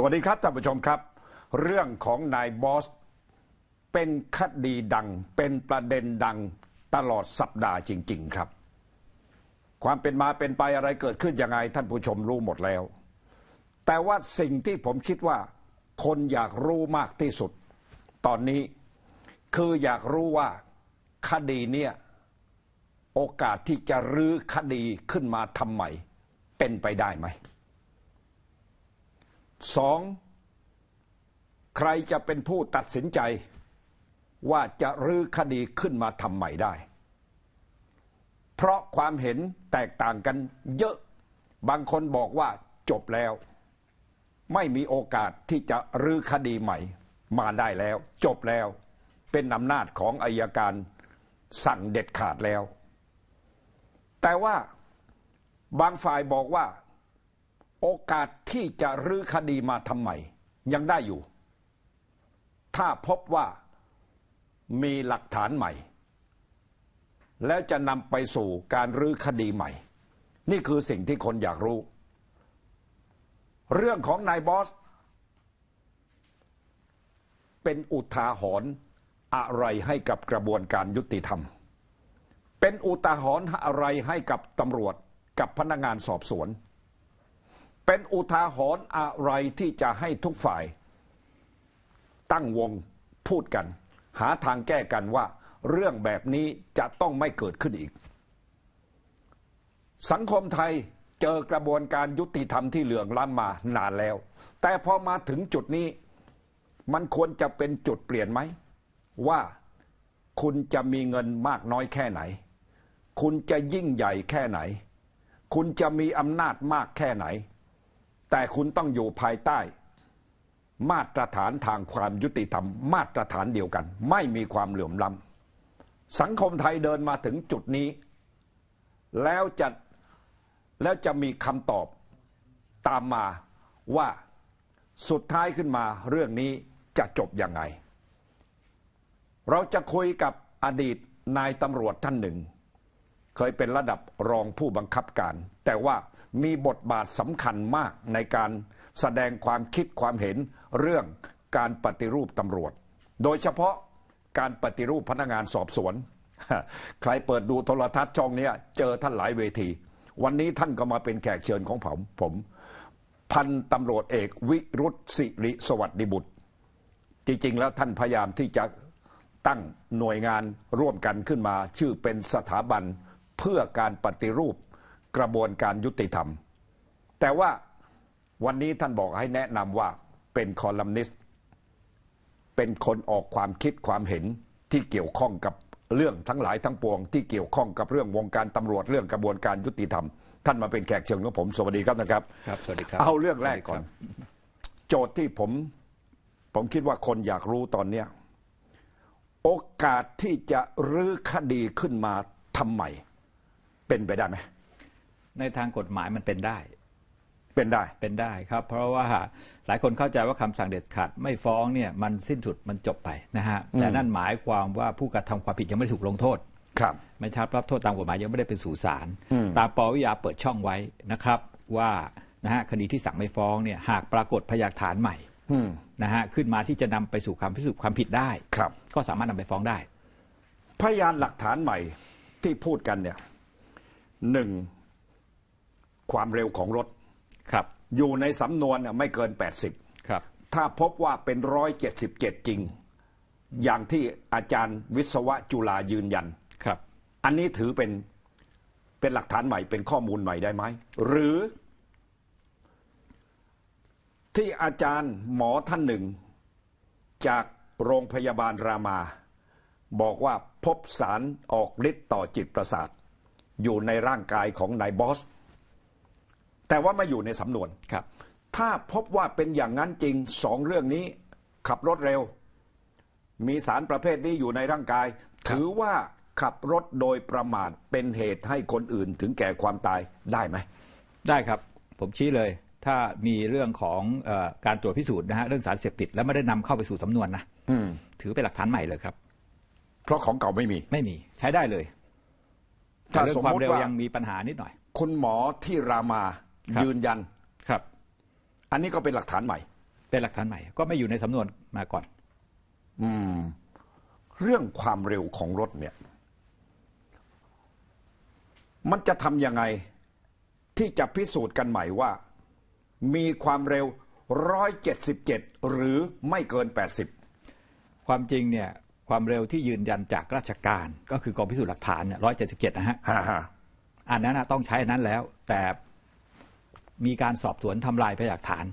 สวัสดีครับท่านผู้ชมครับ เรื่องของนายบอส เป็นคดีดัง เป็นประเด็นดังตลอดสัปดาห์จริง ๆ ครับ ความเป็นมาเป็นไปอะไรเกิดขึ้นยังไง ท่านผู้ชมรู้หมดแล้ว แต่ว่าสิ่งที่ผมคิดว่า คนอยากรู้มากที่สุด ตอนนี้คืออยากรู้ว่าคดีเนี้ยโอกาสที่จะรื้อคดีขึ้นมาทำใหม่เป็นไปได้ไหม สองใครจะเป็นผู้ตัดสินใจ ว่าจะรื้อคดีขึ้นมาทำใหม่ได้ เพราะความเห็นแตกต่างกันเยอะบางคนบอกว่าจบแล้ว ไม่มีโอกาสที่จะรื้อคดีใหม่ มาได้แล้ว จบแล้ว เป็นอำนาจของอายการสั่งเด็ดขาดแล้ว แต่ว่าบางฝ่ายบอกว่า โอกาสที่จะรื้อคดีมาทำใหม่ ยังได้อยู่ ถ้าพบว่ามีหลักฐานใหม่ แล้วจะนำไปสู่การรื้อคดีใหม่ นี่คือสิ่งที่คนอยากรู้ เรื่องของนายบอส เป็นอุทาหรณ์อะไรให้กับกระบวนการยุติธรรม เป็นอุทาหรณ์อะไรให้กับตำรวจกับพนักงานสอบสวน เป็นอุทาหรณ์อะไรที่จะให้ทุกฝ่าย ตั้งวงพูดกัน หาทางแก้กันว่า เรื่องแบบนี้จะต้องไม่เกิดขึ้นอีก สังคมไทยเจอกระบวนการยุติธรรมที่เหลื่องล้ำมานานแล้ว แต่พอมาถึงจุดนี้ มันควรจะเป็นจุดเปลี่ยนไหม ว่าคุณจะมีเงินมากน้อยแค่ไหน คุณจะยิ่งใหญ่แค่ไหน คุณจะมีอำนาจมากแค่ไหน แต่คุณต้องอยู่ภายใต้ มาตรฐานทางความยุติธรรม มาตรฐานเดียวกัน ไม่มีความเหลื่อมล้ำสังคมไทยเดินมาถึงจุดนี้ แล้วจะแล้วจะมีคำตอบตามมาว่าสุดท้ายขึ้นมาเรื่องนี้จะจบยังไง เราจะคุยกับอดีตนายตำรวจท่านหนึ่ง เคยเป็นระดับรองผู้บังคับการ แต่ว่า มีบทบาทสำคัญมากในการแสดงความคิดความเห็นเรื่องการปฏิรูปตำรวจ โดยเฉพาะการปฏิรูปพนักงานสอบสวน ใครเปิดดูโทรทัศน์ช่องนี้เจอท่านหลายเวที วันนี้ท่านก็มาเป็นแขกเชิญของผมผม พันตำรวจเอกวิรุษสิริสวัสดิบุตร จริงๆแล้วท่านพยายามที่จะตั้งหน่วยงานร่วมกันขึ้นมา ชื่อเป็นสถาบันเพื่อการปฏิรูป กระบวนการยุติธรรม แต่ว่าวันนี้ท่านบอกให้แนะนำว่าเป็นคอลัมนิสต์เป็นคนออกความคิดความเห็นที่เกี่ยวข้องกับเรื่องทั้งหลายทั้งปวง ที่เกี่ยวข้องกับเรื่องวงการตำรวจเรื่องกระบวนการยุติธรรม ท่านมาเป็นแขกเชิญของผมสวัสดีครับนะครับครับสวัสดีครับเอาเรื่องแรกก่อนสวัสดีคบโจทย์ที่ผม ผมคิดว่าคนอยากรู้ตอนเนี้ยโอกาสที่จะรื้อคดีขึ้นมาทำใหม่เป็นไปได้ไหม ในทางกฎหมายมันเป็นได้ เป็นได้ เป็นได้ครับ เพราะว่าหลายคนเข้าใจว่าคำสั่งเด็ดขาดไม่ฟ้องเนี่ยมันสิ้นสุดมันจบไปนะฮะแต่นั่นหมายความว่าผู้กระทำความผิดยังไม่ได้ถูกลงโทษครับไม่ชับรับโทษตามกฎหมายยังไม่ได้เป็นสู่ศาลตามปวิยาเปิดช่องไว้นะครับ ว่านะฮะคดีที่สั่งไม่ฟ้องเนี่ยหากปรากฏพยานฐานใหม่อืมนะฮะขึ้นมาที่จะนำไปสู่ความพิสูจน์ความผิดได้ครับ ก็สามารถนำไปฟ้องได้ พยานหลักฐานใหม่ที่พูดกันเนี่ยหนึ่ง ความเร็วของรถครับ อยู่ในสำนวนเนี่ยไม่เกิน 80 ครับ ถ้าพบว่าเป็นร้อยเจ็ดสิบเจ็ดจริง อย่างที่อาจารย์วิศวะจุฬายืนยันครับ อันนี้ถือเป็นเป็นหลักฐานใหม่เป็นข้อมูลใหม่ได้ไหม หรือ ที่อาจารย์หมอท่านหนึ่ง จากโรงพยาบาลรามา บอกว่าพบสารออกฤทธิ์ต่อจิตประสาท อยู่ในร่างกายของนายบอส แต่ว่าไม่อยู่ในสำนวน ครับ ถ้าพบว่าเป็นอย่างนั้นจริงสองเรื่องนี้ ขับรถเร็ว มีสารประเภทนี้อยู่ในร่างกาย ถือว่าขับรถโดยประมาทเป็นเหตุให้คนอื่นถึงแก่ความตายได้ไหม ได้ครับ ผมชี้เลย ถ้ามีเรื่องของเออการตรวจพิสูจน์นะฮะเรื่องสารเสพติดแล้วไม่ได้นำเข้าไปสู่สำนวนนะอืม ถือเป็นหลักฐานใหม่เลยครับ เพราะของเก่าไม่มี ไม่มีใช้ได้เลยแต่ถ้าเรื่อสงมความมติเร็วว่ายังมีปัญหานิดหน่อย คุณหมอที่รามาครับ ยืนยันครับ อันนี้ก็เป็นหลักฐานใหม่ เป็นหลักฐานใหม่ ก็ไม่อยู่ในสำนวนมาก่อน อืม เรื่องความเร็วของรถเนี่ย มันจะทำยังไงที่จะพิสูจน์กันใหม่ว่า มีความเร็ว 177 หรือไม่เกิน 80 ความจริงเนี่ยความเร็วที่ยืนยันจากราชการ ก็คือกองพิสูจน์หลักฐานเนี่ยร้อยเจ็ดสิบเจ็ดนะฮะฮ่าฮ่าอันนั้นนะต้องใช้อันนั้นแล้ว แต่ มีการสอบสวนทำลายพยานหลักฐาน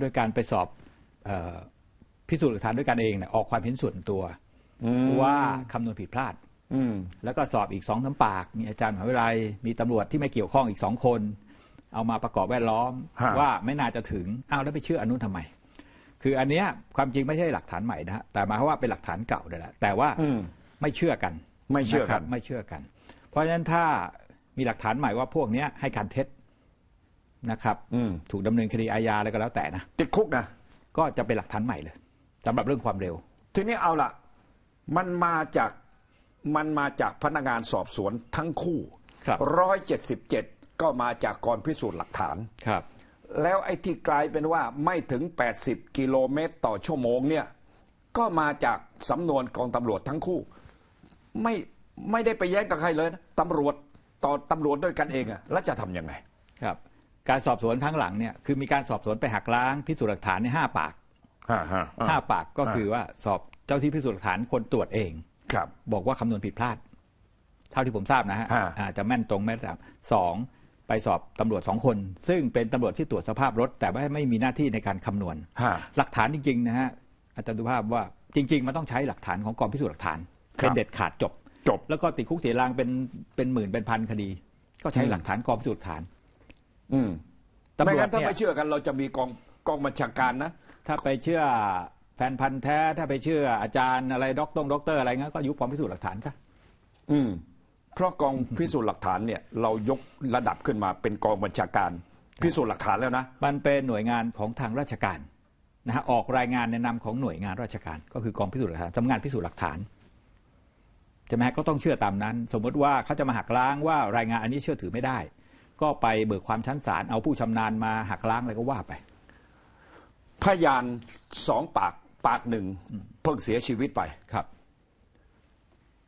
ด้วยการไปสอบเออพิสูจน์หลักฐานด้วยกันเองเนี่ยออกความเห็นส่วนตัวว่าคำนวณผิดพลาดอืมแล้วก็สอบอีกสองสามปาก มีอาจารย์มหาวิทยาลัย มีตำรวจที่ไม่เกี่ยวข้องอีกสองคน เอามาประกอบแวดล้อมฮะว่าไม่น่าจะถึงอ้าวแล้วไปเชื่ออนนุนทำไม คืออันเนี้ยความจริงไม่ใช่หลักฐานใหม่นะฮะแต่หมายความว่าเป็นหลักฐานเก่าเลยแหละแต่ว่าอืมไม่เชื่อกัน ไม่เชื่อกันะรับไม่เชื่อกัน เพราะฉะนั้นถ้ามีหลักฐานใหม่ว่าพวกเนี้ยให้การเท็จ นะครับอืมถูกดำเนินคดีอาญาอะไรก็แล้วแต่นะติดคุกนะก็จะเป็นหลักฐานใหม่เลยสำหรับเรื่องความเร็ว ทีนี้เอาละมันมาจากมันมาจากพนักงานสอบสวนทั้งคู่ครับร้อยเจ็ดสิบเจ็ดก็มาจากกองพิสูจน์หลักฐานครับ แล้วไอ้ที่กลายเป็นว่าไม่ถึง 80 กิโลเมตรต่อชั่วโมงเนี่ยก็มาจากสำนวนกองตำรวจทั้งคู่ ไม่ไม่ได้ไปแย้งกับใครเลยนะตำรวจต่อตำรวจด้วยกันเองอะแล้วจะทำยังไงครับ การสอบสวนครั้งหลังเนี่ยคือมีการสอบสวนไปหักล้างพิสูจน์หลักฐานในห้าปากฮ่าฮ่าห้าปากก็คือว่าสอบเจ้าที่พิสูจน์หลักฐานคนตรวจเองครับ บอกว่าคำนวณผิดพลาด เท่าที่ผมทราบนะฮะฮะอาจจะแม่นตรงแม่นตามสองไปสอบตำรวจสองคน ซึ่งเป็นตำรวจที่ตรวจสภาพรถ แต่ว่าไม่มีหน้าที่ในการคำนวณฮะหลักฐานจริงๆนะฮะอาจารย์ดุภาพว่าจริง ๆ มันต้องใช้หลักฐานของกองพิสูจน์หลักฐานครับเป็นเด็ดขาดจบจบ แล้วก็ติดคุกติดรางเป็นเป็นหมื่นเป็นพันคดี ก็ใช้อืมหลักฐานกองพิสูจน์หลักฐาน อืมตำไม่รวจงั้นถ้าเนี่ยไม่เชื่อกันเราจะมีกองกองบัญชาการนะ ถ้าไปเชื่อแฟนพันธ์แท้ถ้าไปเชื่ออาจารย์อะไรด็อกตงด็อกเตอร์อะไรเงี้ยก็ยุบกองพิสูจน์หลักฐานซะอืมเพราะกองพิสูจน์หลักฐานเนี่ย เรายกระดับขึ้นมาเป็นกองบัญชาการ พิสูจน์หลักฐานแล้วนะ มันเป็นหน่วยงานของทางราชการนะฮะออกรายงานในนามของหน่วยงานราชการ ก็คือกองพิสูจน์หลักฐานสำนักงานพิสูจน์หลักฐานใช่ไหมฮะก็ต้องเชื่อตามนั้น สมมติว่าเขาจะมาหักล้างว่ารายงานอันนี้เชื่อถือไม่ได้ ก็ไปเบิกความชั้นศาลเอาผู้ชำนาญมาหักล้างอะไรก็ว่าไป พยานสองปากปากหนึ่งเพิ่งเสียชีวิตไปครับ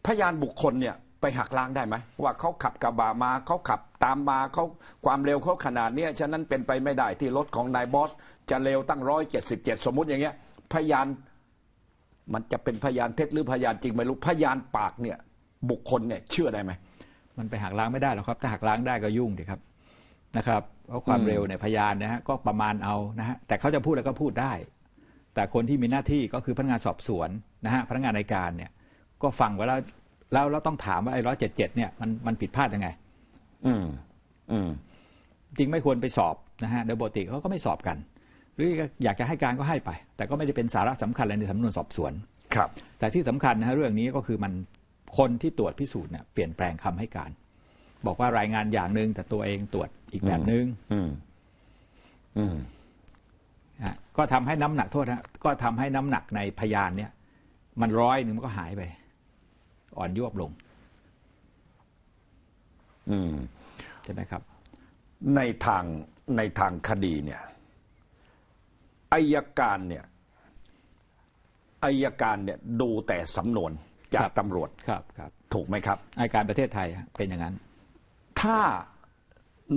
พยานบุคคลเนี่ยไปหักล้างได้ไหมว่าเขาขับกระบะมาเขาขับตามมาเขาความเร็วเขาขนาดเนี้ยฉะนั้นเป็นไปไม่ได้ที่รถของนายบอส จะเร็วตั้งร้อยเจ็ดสิบเจ็ดสมมุติอย่างเงี้ย พยานมันจะเป็นพยานเท็จหรือพยานจริงไม่รู้พยานปากเนี่ย บุคคลเนี่ยเชื่อได้ไหม มันไปหักล้างไม่ได้หรอกครับถ้าหักล้างได้ก็ยุ่งดีครับนะครับเพราะความอืมเร็วเนี่ยพยานนะฮะก็ประมาณเอานะฮะแต่เขาจะพูดแล้วก็พูดได้ แต่คนที่มีหน้าที่ก็คือพนักงานสอบสวนนะฮะพนักงานในการเนี่ยก็ฟังไว้แล้วแล้วเราต้องถามว่าไอ้ร้อยเจ็ดเจ็ดเนี่ยมันมันผิดพลาดยังไง อืมอืมจริงไม่ควรไปสอบนะฮะโดยปกติเขาก็ไม่สอบกัน หรืออยากจะให้การก็ให้ไป แต่ก็ไม่ได้เป็นสาระสำคัญอะไรในสำนวนสอบสวน ครับ แต่ที่สำคัญนะฮะเรื่องนี้ก็คือมัน คนที่ตรวจพิสูจน์เนี่ยเปลี่ยนแปลงคำให้การ บอกว่ารายงานอย่างหนึ่งแต่ตัวเองตรวจอีกแบบหนึ่งอืมอืมฮะก็ทำให้น้ำหนักโทษนะก็ทำให้น้ำหนักในพยานเนี่ย มันร้อยหนึ่งมันก็หายไป อ่อนยวบลง อืมใช่ไหมครับ ในทางในทางคดีเนี่ยอายการเนี่ยอายการเนี่ยดูแต่สำนวน จาครักบตำรวจครับครับ ถูกไหมครับอายการประเทศไทยฮะเป็นอย่างนั้น ถ้า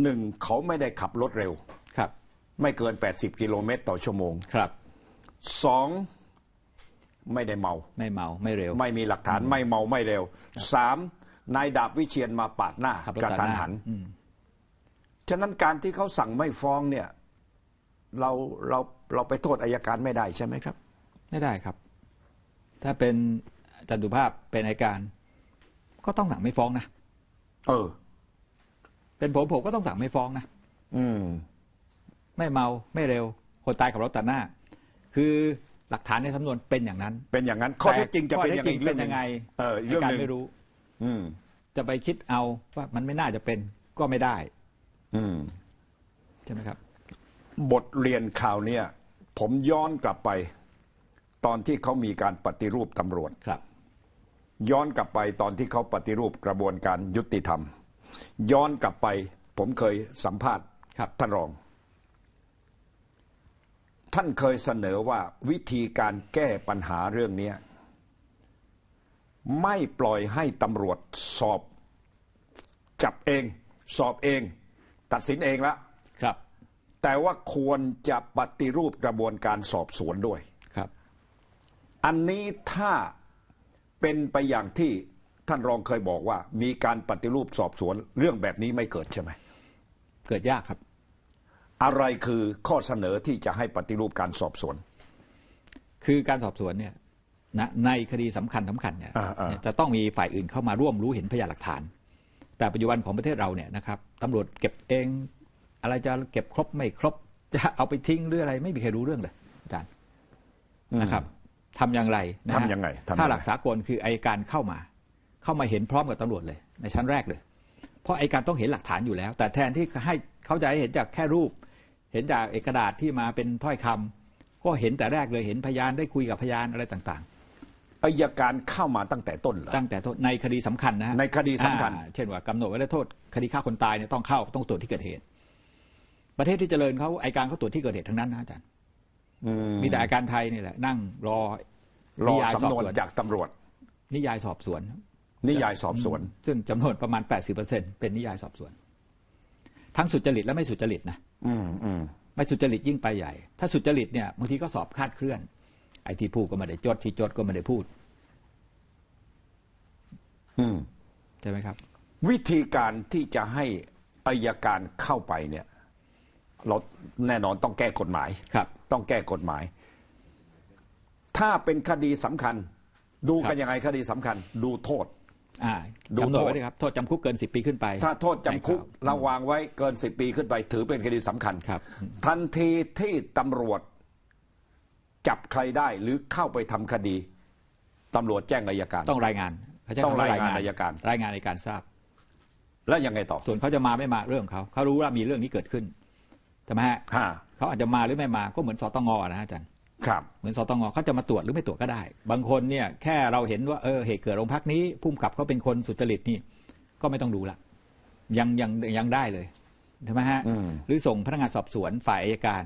หนึ่งเขาไม่ได้ขับรถเร็วครับ ไม่เกิน 80 กิโลเมตรต่อชั่วโมงครับสองไม่ได้เมา ไม่เมาไม่เร็ว ไม่มีหลักฐานไม่เมาไม่เร็วสามนายดาบวิเชียนมาปาดหน้าขับรถกระตัดทันหน้าหันอืมฉะนั้นการที่เขาสั่งไม่ฟ้องเนี่ย เราเราเราไปโทษอายการไม่ได้ใช่ไหมครับ ไม่ได้ครับ ถ้าเป็นอา จันตุภาพเป็นอายการ ก็ต้องสั่งไม่ฟ้องนะเออ เป็นผมผมก็ต้องสั่งไม่ฟ้องนะอืม ไม่เมาไม่เร็ว คนตายกับรถตัดหน้า คือหลักฐานในสำนวนเป็นอย่างนั้น เป็นอย่างนั้นข้อเท็จจริงจะเป็นข้อยังเท็ไงจจริงเป็นยังไงเอออีกอาเรื่องการหนึ่งไม่รู้ อืม จะไปคิดเอาว่ามันไม่น่าจะเป็นก็ไม่ได้ อืมใช่ไหมครับ บทเรียนข่าวเนี้ยผมย้อนกลับไป ตอนที่เขามีการปฏิรูปตำรวจครับ ย้อนกลับไปตอนที่เขาปฏิรูปกระบวนการยุติธรรม ย้อนกลับไปผมเคยสัมภาษณ์ครับท่านรอง ท่านเคยเสนอว่าวิธีการแก้ปัญหาเรื่องเนี้ยไม่ปล่อยให้ตำรวจสอบ จับเอง สอบเอง ตัดสินเองละครับ แต่ว่าควรจะปฏิรูปกระบวนการสอบสวนด้วยครับ อันนี้ถ้า เป็นไปอย่างที่ท่านรองเคยบอกว่า มีการปฏิรูปสอบสวนเรื่องแบบนี้ไม่เกิดใช่ไหมเกิดยากครับ อะไรคือข้อเสนอที่จะให้ปฏิรูปการสอบสวน คือการสอบสวนเนี่ยนะในคดีสำคัญสำคัญเนี่ยอ่าอ่าเนี่ยจะต้องมีฝ่ายอื่นเข้ามาร่วมรู้เห็นพยานหลักฐาน แต่ปัจจุบันของประเทศเราเนี่ยนะครับตำรวจเก็บเอง อะไรจะเก็บครบไม่ครบจะเอาไปทิ้งหรืออะไร ไม่มีใครรู้เรื่องเลยอาจารย์นะครับ ทำอย่างไรนะฮะทำยังไงทำยังไง ถ้าหลักสากลคืออายการเข้ามา เข้ามาเห็นพร้อมกับตำรวจเลย ในชั้นแรกเลย เพราะอายการต้องเห็นหลักฐานอยู่แล้ว แต่แทนที่ให้เขาจะให้เห็นจากแค่รูป เห็นจากเอกระดาษที่มาเป็นถ้อยคำก็เห็นแต่แรกเลยเห็นพยานได้คุยกับพยานอะไรต่างอายการเข้ามาตั้งแต่ต้นเหรอ ๆ ตั้งแต่ต้นในคดีสำคัญนะฮะในคดีสำคัญ อ่าเช่นว่ากำหนดไว้แล้วโทษคดีฆ่าคนตายเนี่ยต้องเข้าต้องตรวจที่เกิดเหตุ ประเทศที่เจริญเขาอายการเขาตรวจที่เกิดเหตุทั้งนั้นนะอาจารย์อื มมีแต่อายการไทยนี่แหละ นั่งรอรอนิยายสำนวนสอบสจากตำรวจ นิยายสอบสวน นิยายสอบสวน ซึ่งจำนวนประมาณ 80%เป็นนิยายสอบสวน ทั้งสุจริตและไม่สุจริตนะอืมอืมไม่สุจริตยิ่งไปใหญ่ ถ้าสุจริตเนี่ยบางทีก็สอบคลาดเคลื่อน ไอ้ที่พูดก็ไม่ได้จดที่จดก็ไม่ได้พูดอืมใช่ไหมครับ วิธีการที่จะให้อายการเข้าไปเนี่ย เราแน่นอนต้องแก้กฎหมายครับ ต้องแก้กฎหมาย ถ้าเป็นคดีสำคัญ ดูครักันบยังไงคดีสำคัญ ดูโทษอ่าดูกำหนดโทษไว้เลยครับโทษจำคุกเกินสิบปีขึ้นไป ถ้าโทษจำคุกในข่าวระวางไว้เกินสิบปีขึ้นไป ถือเป็นคดีสำคัญครับ ทันทีที่ตำรวจจับใครได้หรือเข้าไปทำคดีตำรวจแจ้งอายการ ต้องรายงานเขาใช้ต้องคำว่รายงานอัยการ รายงานในการทราบ แล้วยังไงต่อ ส่วนเขาจะมาไม่มาเรื่องของเขาเขารู้ว่ามีเรื่องนี้เกิดขึ้น ใช่ไหมฮะฮะเขาอาจจะมาหรือไม่มาก็เหมือนสตงนะอาจารย์ครับเหมือนสตงเขาจะมาตรวจหรือไม่ตรวจก็ได้ บางคนเนี่ยแค่เราเห็นว่าเออเหตุเกิดโรงพักนี้พุ่มกับเขาเป็นคนสุจริตนี่ก็ไม่ต้องดูละยังยังยังได้เลยใช่ไหมฮะอืมหรือส่งพนักงานสอบสวนฝ่ายอายการ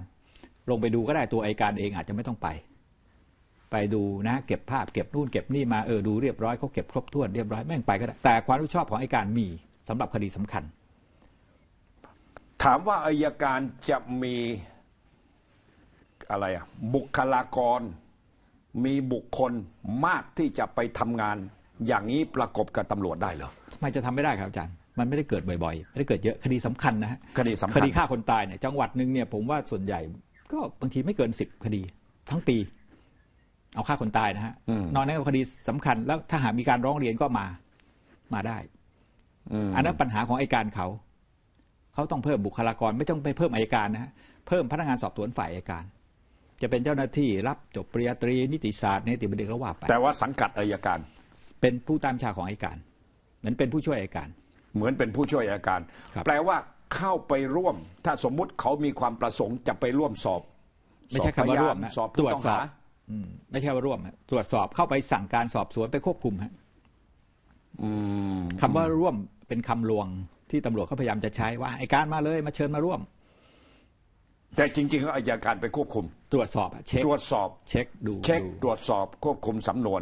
ลงไปดูก็ได้ตัวอายการเองอาจจะไม่ต้องไป ไปดูนะเก็บภาพเก็บนู่นเก็บนี่มาเออดูเรียบร้อยเขาเก็บครบถ้วนเรียบร้อยแม่งไปก็ได้แต่ความรับผิดชอบของอายการมีสำหรับคดีสำคัญ ถามว่าอายการจะมีอะไรอะบุคลากร มีบุคคลมากที่จะไปทำงาน อย่างนี้ประกบกับตำรวจได้เหรอทำไมจะทำไม่ได้ครับอาจารย์ มันไม่ได้เกิดบ่อยๆ ไม่ได้เกิดเยอะคดีสำคัญนะฮะคดีสำคัญคดีฆ่าคนตายเนี่ยจังหวัดหนึ่งเนี่ยผมว่าส่วนใหญ่ก็บางทีไม่เกินสิบคดี ทั้งปี เอาฆ่าคนตายนะฮะอืมนอกนั้นก็คดีสำคัญแล้วถ้าหากมีการร้องเรียนก็มามาได้ อืมอันนั้นปัญหาของอัยการเขา เขาต้องเพิ่มบุคลากรไม่ต้องไปเพิ่มอัยการนะฮะเพิ่มพนักงานสอบสวนฝ่ายอัยการ จะเป็นเจ้าหน้าที่รับจบปริญญาตรีนิติศาสตร์นิติบัณฑิตก็ว่าไปแต่ว่าสังกัดอายการ เป็นผู้ตามชาของอัยการเหมือนเป็นผู้ช่วยอัยการ เหมือนเป็นผู้ช่วยอายการครับแปลว่าเข้าไปร่วม ถ้าสมมุติเขามีความประสงค์จะไปร่วมสอบไม่ใช่คำว่าร่วมนะสอบพตรยานวจสอบสผู้อบต้องหาอืมไม่ใช่ว่าร่วมฮะตรวจสอบเข้าไปสั่งการสอบสวนไปควบคุมฮะอืมคำว่าร่วมเป็นคำลวง ที่ตำรวจเขาพยายามจะใช้ว่าไอ้การมาเลยมาเชิญมาร่วม แต่จริงๆแล้วอายการไปควบคุม ตรวจสอบอะเช็คตรวจสอบเช็คดูเช็คดูตรวจสอบควบคุมสำนวน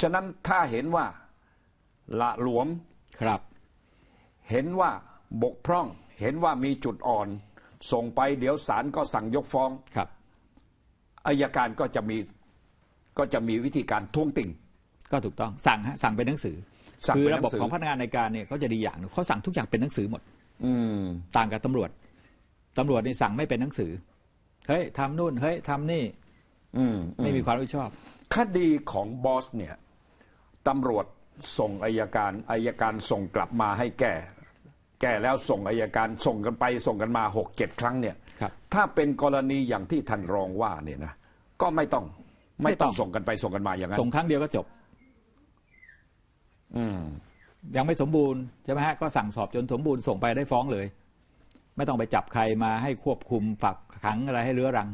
ฉะนั้นถ้าเห็นว่าละหลวมครับ เห็นว่าบกพร่อง เห็นว่ามีจุดอ่อน ส่งไปเดี๋ยวศาลก็สั่งยกฟ้องครับอายการก็จะมีก็จะมีวิธีการท้วงติ่งก็ถูกต้องสั่งฮะสั่งเป็นหนังสือ สั่งคือเป็นหนัระงบบสือ ของพนักงานในการเนี่ยเขาจะดีอย่างหนึ่งเขาสั่งทุกอย่างเป็นหนังสือหมด อืม ต่างกับตำรวจตำรวจนี่สั่งไม่เป็นหนังสือเฮ้ยทำนู่นเฮ้ยทำนี่อืมไม่มีความรับผิดชอบ คดีของบอสเนี่ยตำรวจส่งอายการอายการส่งกลับมาให้แก้ แก้แล้วส่งอายการส่งกันไป ส่งกันมาหกเจ็ดครั้งเนี่ยครับถ้าเป็นกรณีอย่างที่ท่านรองว่าเนี่ยนะก็ไม่ต้องไม่ต้องไม่ต้อง ส่งกันไปส่งกันมาอย่างนั้นส่งครั้งเดียวก็จบอืม ยังไม่สมบูรณ์ใช่ไหมฮะก็สั่งสอบจนสมบูรณ์ส่งไปได้ฟ้องเลย ไม่ต้องไปจับใครมาให้ควบคุมฝักขังอะไรให้เรื้อรัง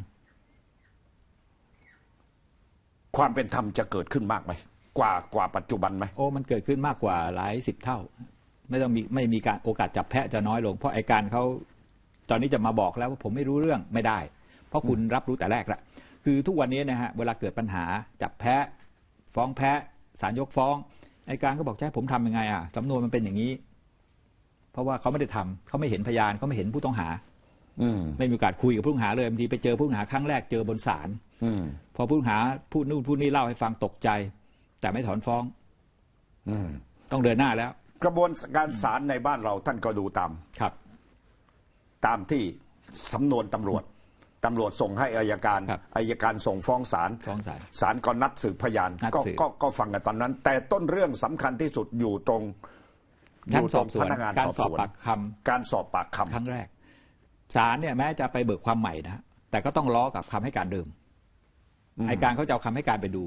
ความเป็นธรรมจะเกิดขึ้นมากไหมกว่ากว่าปัจจุบันไหมโอ้มันเกิดขึ้นมากกว่าหลายสิบเท่า ไม่ต้องมีไม่มีการโอกาสจับแพะจะน้อยลง เพราะไอการเขาตอนนี้จะมาบอกแล้วว่าผมไม่รู้เรื่องไม่ได้ เพราะคุณรับรู้แต่แรกละคือทุกวันนี้นะฮะเวลาเกิดปัญหาจับแพ้ฟ้องแพ้ศาลยกฟ้อง ไอ้การก็บอกจะให้ผมทำยังไงอะสำนวนมันเป็นอย่างนี้ เพราะว่าเขาไม่ได้ทำเขาไม่เห็นพยานเขาไม่เห็นผู้ต้องหา อืมไม่มีโอกาสคุยกับผู้ต้องหาเลยบางทีไปเจอผู้ต้องหาครั้งแรกเจอบนศาลอืมพอผู้ต้องหาพูดนู่นพูดนี่เล่าให้ฟังตกใจ แต่ไม่ถอนฟ้องอืมต้องเดินหน้าแล้ว กระบวนการศาลในบ้านเราท่านก็ดูตามครับ ตามที่สำนวนตำรวจ ตำรวจส่งให้อายการครับอายการส่งฟ้องศาลฟ้องศาลศาลก็นัดสืบพยานนัดก็สืบ ก็ก็ฟังกันตอนนั้น แต่ต้นเรื่องสำคัญที่สุดอยู่ตรงอชั้นยู่สตอรบงสวพนนักงานการสอบสอบสวน ปากคำการสอบปากคำครั้งแรกศาลเนี่ยแม้จะไปเบิกความใหม่นะแต่ก็ต้องล้อกับคำให้การเดิมไอการเขาจะเอาคำให้การไปดู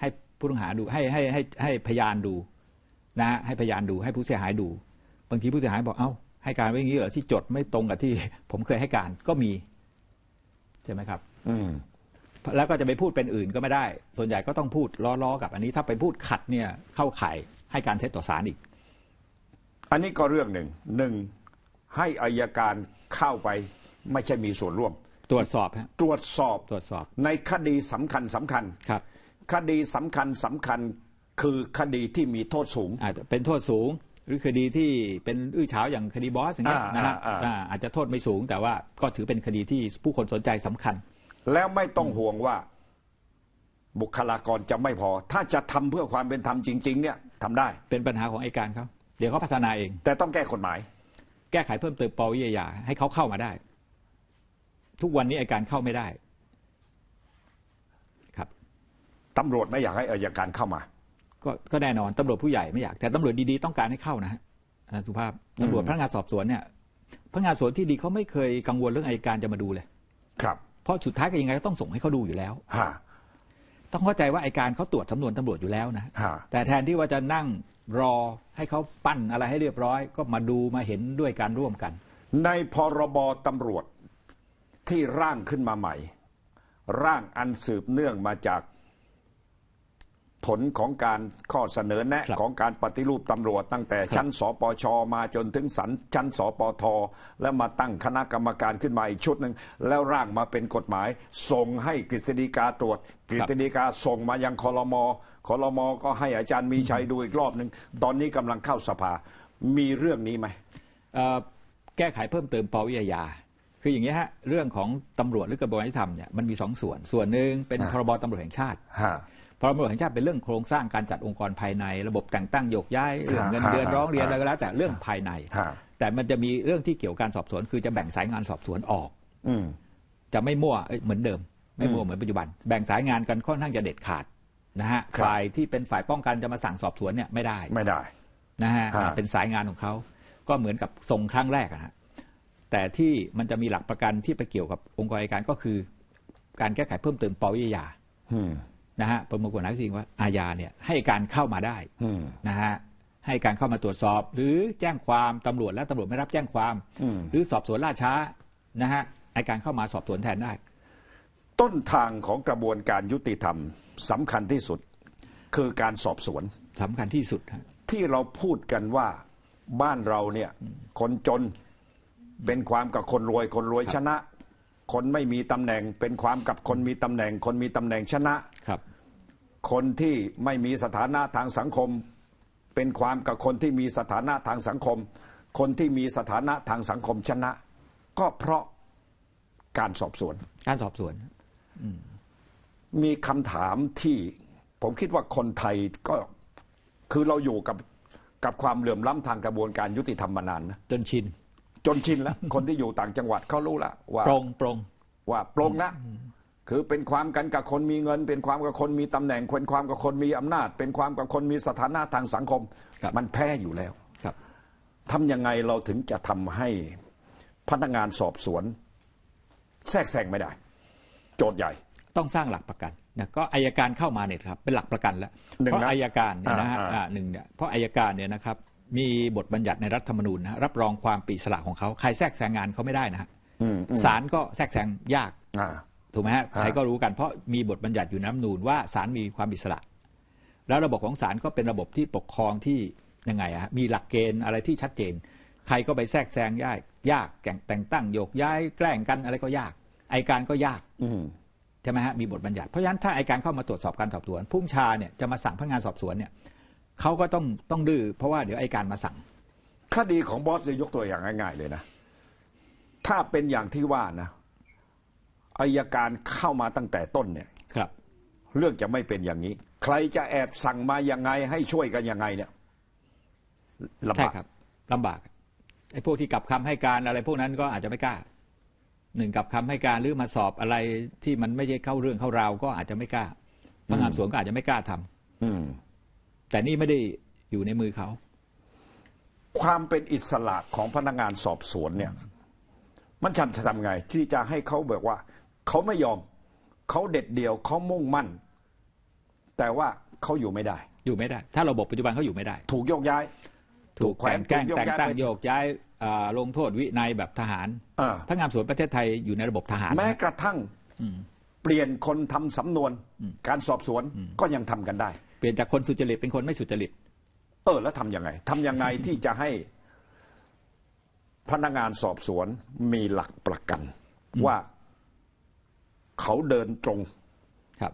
ให้ผู้ต้องหาดูให้ให้ให้ให้พยานดูนะฮะให้พยานดูให้ผู้เสียหายดู บางทีผู้เสียหายบอกเอ้าให้การไว้อย่างนี้เหรอที่จดไม่ตรงกับที่ ผมเคยให้การก็มี ใช่ไหมครับ อืมแล้วก็จะไปพูดเป็นอื่นก็ไม่ได้ ส่วนใหญ่ก็ต้องพูดล้อๆกับ อันนี้ถ้าไปพูดขัดเนี่ยเข้าข่ายให้การเท็จต่อศาลอีก อันนี้ก็เรื่องหนึ่งหนึ่งให้อายการเข้าไปไม่ใช่มีส่วนร่วม ตรวจสอบฮะตรวจสอบตรวจสอบในคดีสำคัญสำคัญ ครับ คดีสำคัญสำคัญคือคดีที่มีโทษสูง อาจจะเป็นโทษสูงห รือคดีที่เป็นอื้อฉาวอย่างคดีบอสอย่างเงี้ยอ่านะฮะอ่าอ่าอ่าอาจจะโทษไม่สูงแต่ว่าก็ถือเป็นคดีที่ผู้คนสนใจสำคัญ แล้วไม่ต้องห่วงว่าบุคลากรจะไม่พอ ถ้าจะทำเพื่อความเป็นธรรมจริง ๆ เนี่ยทำได้เป็นปัญหาของไอยการเขาเดี๋ยวเขาพัฒนาเอง แต่ต้องแก้กฎหมาย แก้ไขเพิ่มเติมปวิยาให้เขาเข้ามาได้ ทุกวันนี้ไอการเข้าไม่ได้ ครับตำรวจไม่อยากให้อายการเข้ามา ก็ก็แน่นอนตำรวจผู้ใหญ่ไม่อยาก แต่ตำรวจดีๆต้องการให้เข้านะฮะอาจารย์สุภาพตำรวจพนักงานสอบสวนเนี่ยพนักงานสอบสวนที่ดีเขาไม่เคยกังวลเรื่องอายการจะมาดูเลย ครับ เพราะสุดท้ายก็ยังไงก็ต้องส่งให้เขาดูอยู่แล้วฮะต้องเข้าใจว่าไอการเขาตรวจสำนวนตำรวจอยู่แล้วนะฮะแต่แทนที่ว่าจะนั่งรอให้เขาปั้นอะไรให้เรียบร้อย ก็มาดูมาเห็นด้วยการร่วมกัน ในพรบตำรวจที่ร่างขึ้นมาใหม่ ร่างอันสืบเนื่องมาจาก ผลของการข้อเสนอแนะครับ ของการปฏิรูปตำรวจ ตั้งแต่ชั้นสปชมาจนถึงสันชั้นสปทแล้วมาตั้งคณะกรรมการขึ้นมาอีกชุดหนึ่งแล้วร่างมาเป็นกฎหมาย ส่งให้กฤษฎีกาตรวจ กฤษฎีกาส่งมายังคอรมอคอรมอก็ให้อาจารย์มีชัยดูอีกรอบหนึ่งตอนนี้กำลังเข้าสภา มีเรื่องนี้ไหม เอ่อแก้ไขเพิ่มเติมปวิทยา คืออย่างนี้ยฮะเรื่องของตำรวจหรือกระบวนการยุติธรรมเนี่ยมันมีสองส่วน ส่วนหนึ่งเป็นอ่า พรบตำรวจแห่งชาติ ฮะ พรบตำรวจแห่งชาติเป็นเรื่องโครงสร้างการจัดองค์กรภายใน ระบบแต่งตั้งโยกย้ายเรื่องเงินเดือนฮะร้องเรียนฮะอะไรก็แล้ว แต่เรื่องภายในฮะแต่มันจะมีเรื่องที่เกี่ยวกับการสอบสวน คือจะแบ่งสายงานสอบสวนออกอืมจะไม่มั่วเอ้ยเหมือนเดิม ไม่มั่วอืมเหมือนปัจจุบัน แบ่งสายงานกันค่อนข้างจะเด็ดขาดนะฮะครับฝ่ายที่เป็นฝ่ายป้องกันจะมาสั่งสอบสวนเนี่ยไม่ได้ไม่ได้นะฮะฮะเป็นสายงานของเขาก็เหมือนกับทรงครั้งแรกอะฮะแต่ที่มันจะมีหลักประกันที่ไปเกี่ยวกับองค์กรอัยการก็คือ การแก้ไขเพิ่มเติมปวิทยาอืม นะฮะประมวลกฎหมายจริงว่าอาญาเนี่ยให้การเข้ามาได้อืมนะฮะให้การเข้ามาตรวจสอบ หรือแจ้งความตำรวจและตำรวจไม่รับแจ้งความอืมหรือสอบสวนล่าช้านะฮะไอการเข้ามาสอบสวนแทนได้ ต้นทางของกระบวนการยุติธรรมสำคัญที่สุดคือการสอบสวนสำคัญที่สุดฮะที่เราพูดกันว่าบ้านเราเนี่ยคนจนเป็นความกับคนรวย คนรวยชนะ คนไม่มีตำแหน่งเป็นความกับคนมีตำแหน่ง คนมีตำแหน่งชนะ ครับ คนที่ไม่มีสถานะทางสังคม เป็นความกับคนที่มีสถานะทางสังคม คนที่มีสถานะทางสังคมชนะ ก็เพราะการสอบสวน การสอบสวนมีคำถามที่ผมคิดว่าคนไทยก็คือเราอยู่กับกับความเหลื่อมล้ำทางกระบวนการยุติธรรมมานานนะจนชิน จนชินแล้ว คนที่อยู่ต่างจังหวัดเขารู้แล้วว่าปรงปรงว่าปรงนะ คือเป็นความกันกับคนมีเงิน เป็นความกับคนมีตำแหน่งเป็นความกับคนมีอำนาจ เป็นความกับคนมีสถานะทางสังคมมันแพ้อยู่แล้วครับทำยังไงเราถึงจะทำให้พนักงานสอบสวน แทรกแซงไม่ได้ โจทย์ใหญ่ ต้องสร้างหลักประกันนะก็อายการเข้ามาเนี่ยครับเป็นหลักประกันแล้วหนึ่งเพราะนะอายการเนี่ยนะฮะอ่าอ่าอ่าหนึ่งเนี่ยเพราะอายการเนี่ยนะครับมีบทบัญญัติในรัฐธรรมนูญนะฮะรับรองความปริอิสระของเขาใครแทรกแซงงานเขาไม่ได้นะฮะอืมอืมศาลก็แทรกแซงยากอ่า ถูกไหมฮะใครก็รู้กันเพราะมีบทบัญญัติอยู่ในรัฐธรรมนูญว่าศาลมีความอิสระ แล้วระบบของศาลก็เป็นระบบที่ปกครองที่ยังไงอะฮะมีหลักเกณฑ์อะไรที่ชัดเจน ใครก็ไปแทรกแซงยากยากแต่งแต่งตั้งโยกย้ายแกล้งกันอะไรก็ยากอายการก็ยากอืมใช่ไหมฮะมีบทบัญญัติเพราะฉะนั้นถ้าอายการเข้ามาตรวจสอบการสอบสวนผู้บัญชาเนี่ยจะมาสั่งพนักงานสอบสวนเนี่ยเขาก็ต้องต้องดื้อเพราะว่าเดี๋ยวอายการมาสั่งคดีของบอสจะยกตัวอย่างง่ายๆเลยนะ ถ้าเป็นอย่างที่ว่านะ อายการเข้ามาตั้งแต่ต้นเนี่ยครับ เรื่องจะไม่เป็นอย่างนี้ ใครจะแอบสั่งมายังไงให้ช่วยกันยังไงเนี่ยลำใช่บากครับลำบากไอ้พวกที่กลับคำให้การอะไร พวกนั้นก็อาจจะไม่กล้าหนึ่งกลับคำให้การหรือมาสอบอะไรที่มันไม่ใช่เข้าเรื่องเข้าราวก็อาจจะไม่กล้าพนักงานสอบสวนก็อาจจะไม่กล้าทำอืมแต่นี่ไม่ได้อยู่ในมือเขา ความเป็นอิสระของพนักงานสอบสวนเนี่ย มันฉันจะทำไง ที่จะให้เขาแบบว่า เขาไม่ยอม เขาเด็ดเดี่ยวเขามุ่งมั่น แต่ว่าเขาอยู่ไม่ได้ อยู่ไม่ได้ ถ้าระบบปัจจุบันเขาอยู่ไม่ได้ ถูกโยกย้าย ถูกแขวแต่นงแกล้งถูกโยกแต่งย้ายตั้งไปโยกย้ายอ่าลงโทษวินัยแบบทหารเออพนักงานสอบสวนประเทศไทยอยู่ในระบบทหาร แม้นะกระทั่งเปลี่ยนคนทำสำนวนการสอบสวนก็ยังทำกันได้ เปลี่ยนจากคนสุจริตเป็นคนไม่สุจริต เออแล้วทำยังไงทำยังไงที่จะให้พนักงานสอบสวนมีหลักประกันว่า เขาเดินตรง ครับ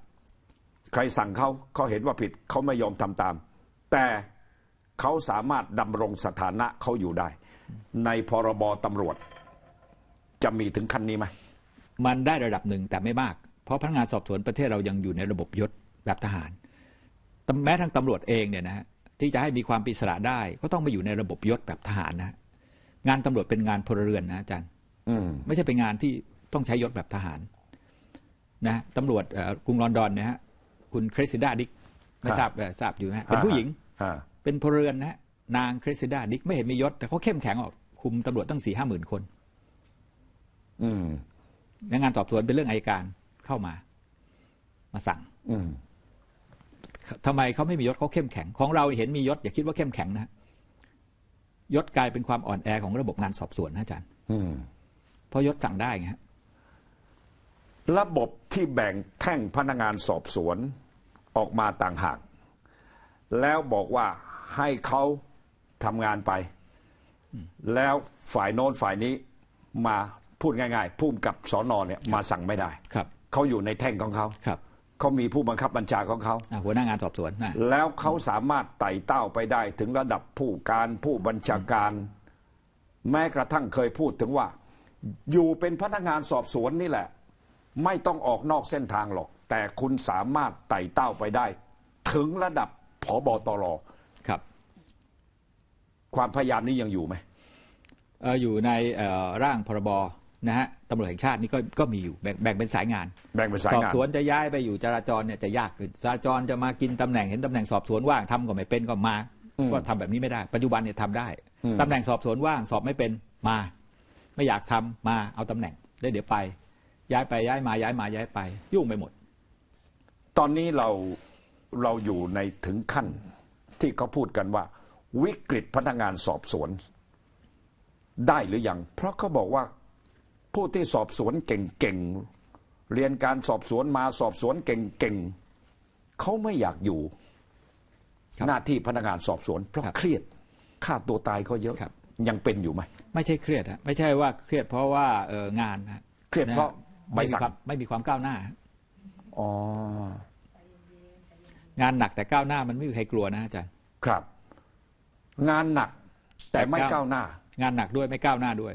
ใครสั่งเขาเขาเห็นว่าผิดเขาไม่ยอมทำตาม แต่เขาสามารถดำรงสถานะเขาอยู่ได้ ในพรบตำรวจ จะมีถึงขั้นนี้ไหมมันได้ระดับหนึ่งแต่ไม่มาก เพราะพนักงานสอบสวนประเทศเรายังอยู่ในระบบยศแบบทหารแต่แม้ทั้งตำรวจเองเนี่ยนะฮะที่จะให้มีความเป็นอิสระได้ก็ต้องมาอยู่ในระบบยศแบบทหารนะฮะงานตำรวจเป็นงานพลเรือนนะอาจารย์อืมไม่ใช่เป็นงานที่ต้องใช้ยศแบบทหาร นะฮะตำรวจเอ่อกรุงลอนดอนเนี่ยฮะคุณคริสซิดาดิกไม่ฮะทราบเอ่อทราบอยู่นะฮะเป็นผู้หญิงฮะเป็นพลเรือนนะฮะนางคริสซิดาดิกไม่เห็นมียศ แต่เขาเข้มแข็งออกคุมตำรวจตั้งสี่ห้าหมื่นคนอืมงานสอบสวนเป็นเรื่องอายการเข้ามา มาสั่งอืมทำไมเขาไม่มียศเขาเข้มแข็ง ของเราเห็นมียศอย่าคิดว่าเข้มแข็งนะฮะยศกลายเป็นความอ่อนแอของระบบงานสอบสวนนะอาจารย์อืมเพราะยศสั่งได้ไงฮะ ระบบที่แบ่งแท่งพนักงานสอบสวนออกมาต่างหาก แล้วบอกว่าให้เขาทำงานไป แล้วฝ่ายโน้นฝ่ายนี้มาพูดง่ายๆผู้กำกับสอนอเนี่ยมาสั่งไม่ได้ครับเขาอยู่ในแท่งของเขาครับเขามีผู้บังคับบัญชาของเขาอะหัวหน้างานสอบสวนนะแล้วเขาสามารถไต่เต้าไปได้ถึงระดับผู้การผู้บัญชาการ แม้กระทั่งเคยพูดถึงว่า อยู่เป็นพนักงานสอบสวนนี่แหละ ไม่ต้องออกนอกเส้นทางหรอก แต่คุณสามารถไต่เต้าไปได้ ถึงระดับผบตรครับ ความพยายามนี้ยังอยู่ไหมเอ่ออยู่ในเอ่อร่างพรบนะฮะตำรวจแห่งชาตินี่ก็ก็มีอยู่แบ่งแบ่งเป็นสายงาน แบ่งเป็นสายสอบงานสวนจะย้ายไปอยู่จราจรเนี่ยจะยากขึ้นจราจรจะมากินตำแหน่งเห็นตำแหน่งสอบสวนว่างทำก็ไม่เป็นก็มา ก็ทำแบบนี้ไม่ได้ ปัจจุบันเนี่ยทำได้ตำแหน่งสอบสวนว่างสอบไม่เป็นมา ไม่อยากทำมาเอาตำแหน่งได้วเดี๋ยวไป ย้ายไปย้ายมาย้ายมาย้ายไป ยุ่งไปหมด ตอนนี้เราเราอยู่ในถึงขั้นที่เขาพูดกันว่า วิกฤตพนักงานสอบสวน ได้หรือยังเพราะเขาบอกว่าผู้ที่สอบสวนเก่งๆเรียนการสอบสวนมาสอบสวนเก่งๆเขาไม่อยากอยู่ครับหน้าที่พนักงานสอบสวน เพราะครับเครียดค่าตัวตายเขาเยอะครับยังเป็นอยู่ไหมไม่ใช่เครียดฮะไม่ใช่ว่าเครียดเพราะว่าเอองานนะเครียดเพราะนฮใบ ไม่มีสั่งความไม่มีความก้าวหน้าอ๋องานหนักแต่ก้าวหน้ามันไม่มีใครกลัวนะอาจารย์ครับ งานหนักแต่ไม่แต่ก้าวก้าวหน้า งานหนักด้วยไม่ก้าวหน้าด้วย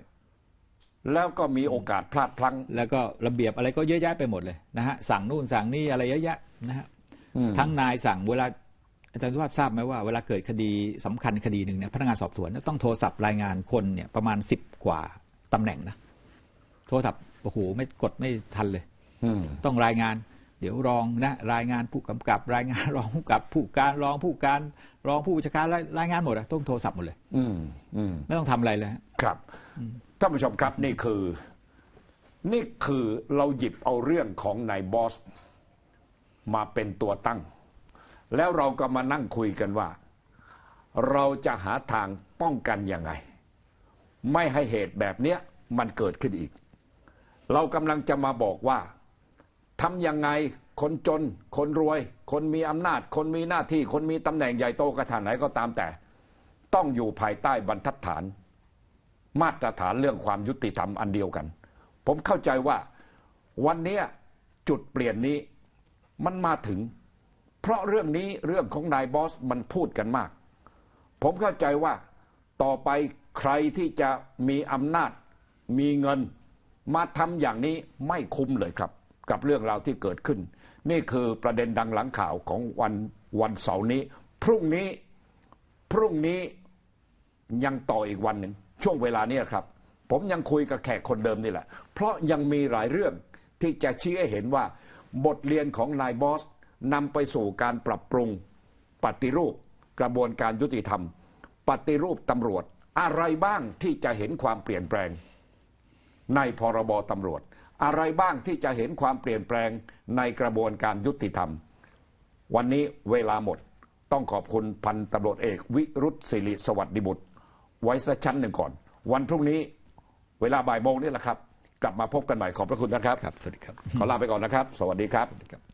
แล้วก็มีโอกาสพลาดพลั้ง แล้วก็ระเบียบอะไรก็เยอะแยะไปหมดเลยนะฮะสั่งนู่นสั่งนี่อะไรเยอะแยะนะฮะอืมทั้งนายสั่งเวลาอาจารย์สุภาพทราบไหมว่าเวลาเกิดคดีสำคัญคดีหนึ่งเนี่ยพนักงานสอบสวนเนี่ยต้องโทรศัพท์รายงานคนเนี่ยประมาณสิบกว่าตำแหน่งนะโทรศัพท์ โอ้โหไม่กดไม่ทันเลยอืมต้องรายงาน เดี๋ยวรองนะรายงานผู้กำกับ รายงานรองผู้กำกับผู้การรองผู้การรองผู้บัญชาการรายรายงานหมดอะต้องโทรศัพท์หมดเลยอืมอืมไม่ต้องทำอะไรเลยฮะครับท่านผู้ชมครับนี่คือ นี่คือเราหยิบเอาเรื่องของนายบอส มาเป็นตัวตั้ง แล้วเราก็มานั่งคุยกันว่า เราจะหาทางป้องกันยังไง ไม่ให้เหตุแบบเนี้ยมันเกิดขึ้นอีก เรากำลังจะมาบอกว่าทำยังไงคนจน คนรวย คนมีอำนาจ คนมีหน้าที่ คนมีตำแหน่งใหญ่โตกระถานไหนก็ตามแต่ ต้องอยู่ภายใต้บรรทัดฐาน มาตรฐานเรื่องความยุติธรรมอันเดียวกัน ผมเข้าใจว่าวันนี้จุดเปลี่ยนนี้มันมาถึง เพราะเรื่องนี้เรื่องของนายบอสมันพูดกันมาก ผมเข้าใจว่าต่อไปใครที่จะมีอำนาจมีเงิน มาทำอย่างนี้ไม่คุ้มเลยครับ กับเรื่องราวที่เกิดขึ้น นี่คือประเด็นดังหลังข่าวของวันวันเสาร์นี้ พรุ่งนี้พรุ่งนี้ยังต่ออีกวันหนึ่งช่วงเวลานี้ครับ ผมยังคุยกับแขกคนเดิมนี่แหละ เพราะยังมีหลายเรื่องที่จะชี้ให้เห็นว่า บทเรียนของนายบอสนำไปสู่การปรับปรุง ปฏิรูปกระบวนการยุติธรรม ปฏิรูปตำรวจอะไรบ้างที่จะเห็นความเปลี่ยนแปลง ในพรบตำรวจ อะไรบ้างที่จะเห็นความเปลี่ยนแปลงในกระบวนการยุติธรรม วันนี้เวลาหมดต้องขอบคุณพันตำรวจเอกวิรุษศิริสวัสดิบุตร ไว้สักชั้นหนึ่งก่อน วันพรุ่งนี้เวลาบ่ายโมงนี่แหละครับ กลับมาพบกันใหม่ขอบพระคุณนะครับ ครับ สวัสดีครับ ขอลาไปก่อนนะครับ สวัสดีครับ